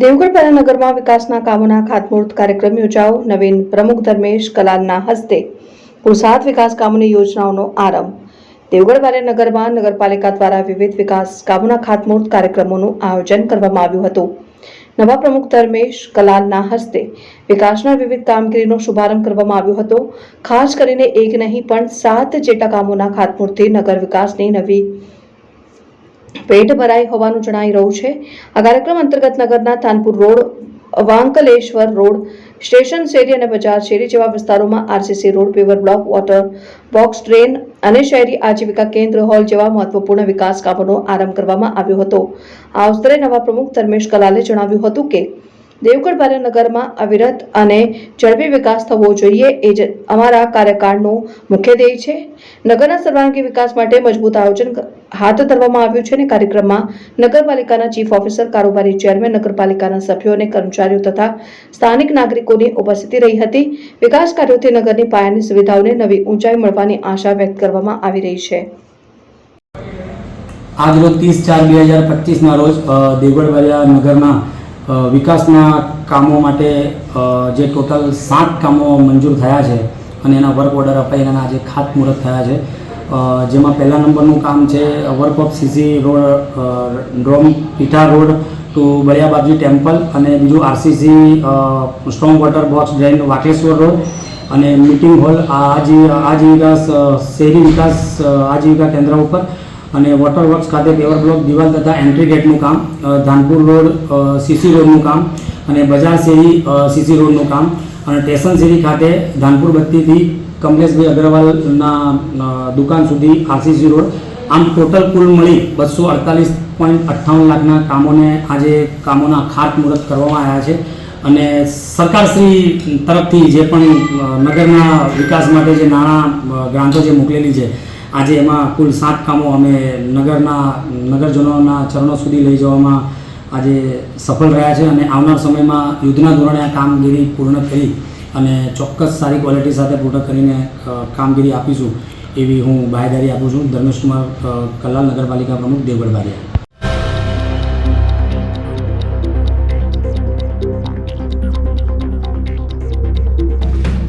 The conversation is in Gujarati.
દેવગઢ પારાનગરમાં વિકાસના કામોના ખાતમુહૂર્ત કાર્યક્રમ યોજાયો. નવીન પ્રમુખ ધર્મેશ કલાલના હસ્તે પુરસાદ વિકાસ કામોની યોજનાઓનો આરંભ. દેવગઢ પારાનગરમાં નગરપાલિકા દ્વારા વિવિધ વિકાસ કામોના ખાતમુહૂર્ત કાર્યક્રમોનું આયોજન કરવામાં આવ્યું હતું. નવા પ્રમુખ ધર્મેશ કલાલના હસ્તે વિકાસના વિવિધ કામગીરીનો શુભારંભ કરવામાં આવ્યો હતો. ખાસ કરીને એક નહીં પણ સાત જેટલા કામોના ખાતમુહૂર્તથી નગર વિકાસની નવી પેટ ભરાઈ હોવાનું જણાઈ રહ્યું છે. આ કાર્યક્રમ અંતર્ગત નગરના Thanpur road, Vankleshwar road, station શેરી અને બજાર શેરી જેવા વિસ્તારોમાં RCC road, paver block, water box drain અને શહેરી આજીવિકા કેન્દ્ર હોલ જેવા મહત્વપૂર્ણ વિકાસ કામોનો આરંભ કરવામાં આવ્યો હતો. આ અવસરે નવા પ્રમુખ ધર્મેશ કલાલે જણાવ્યું હતું કે દેવગઢ બારેનગરમાં અવિરત અને ઝડપી વિકાસ થવો જોઈએ એ જ અમારા કાર્યકાળનો મુખ્ય ધ્યેય છે. નગરના સર્વાંગી વિકાસ માટે મજબૂત આયોજન હાથ ધરવામાં આવ્યું છે અને કાર્યક્રમમાં નગરપાલિકાના ચીફ ઓફિસર કારોબારી ચેરમેન નગરપાલિકાના સભ્યો અને કર્મચારીઓ તથા સ્થાનિક નાગરિકોની ઉપસ્થિતિ રહી હતી. વિકાસ કાર્યોથી નગરની પાયાની સુવિધાઓને નવી ઊંચાઈ મળવાની આશા વ્યક્ત કરવામાં આવી રહી છે. આજરોજ ત્રીસ ચાર બે હજાર પચીસના રોજ દેવગઢ અ, વિકાસના કામો માટે જે ટોટલ સાત કામો મંજૂર થયા છે અને એના વર્ક ઓર્ડર અપાઈ એના આજે ખાતમુહૂર્ત થયા છે. જેમાં પહેલા નંબરનું કામ છે work of CC road from Pitha road to Baliyabaji temple અને બીજું RCC strong water box drain Vakeshwar road અને મિટિંગ હોલ આજી આજીવિકા શહેરી વિકાસ આજીવિકા કેન્દ્ર ઉપર અને વોટર વર્ક્સ ખાતે પેવર બ્લોક દિવાલ તથા એન્ટ્રી ગેટનું કામ ધાનપુર રોડ સીસી રોડનું કામ અને બજાર શેરી સીસી રોડનું કામ. અને સ્ટેશન શેરી ખાતે ધાનપુર બત્તીથી કમલેશભાઈ અગ્રવાલના દુકાન સુધી આરસીસી રોડ. આમ ટોટલ કુલ મળી બસો અડતાલીસ પોઈન્ટ અઠ્ઠાવન લાખના કામોને આજે કામોના ખાતમુહૂર્ત કરવામાં આવ્યા છે. અને સરકારશ્રી તરફથી જે પણ નગરના વિકાસ માટે જે નાણાં ગ્રાન્ટો જે મોકલેલી છે આજે એમાં કુલ સાત કામો અમે નગરના, નગરજનોના ચરણો સુધી લઈ જવામાં આજે સફળ રહ્યા છે અને આવનાર સમયમાં યુદ્ધના ધોરણે આ કામગીરી પૂર્ણ કરી અને ચોક્કસ સારી ક્વોલિટી સાથે પૂર્ણ કરીને કામગીરી આપીશું એવી હું બાહેદારી આપું છું. ધર્મેશ કુમાર કલાલ નગરપાલિકા પ્રમુખ દેવગઢ બારિયા.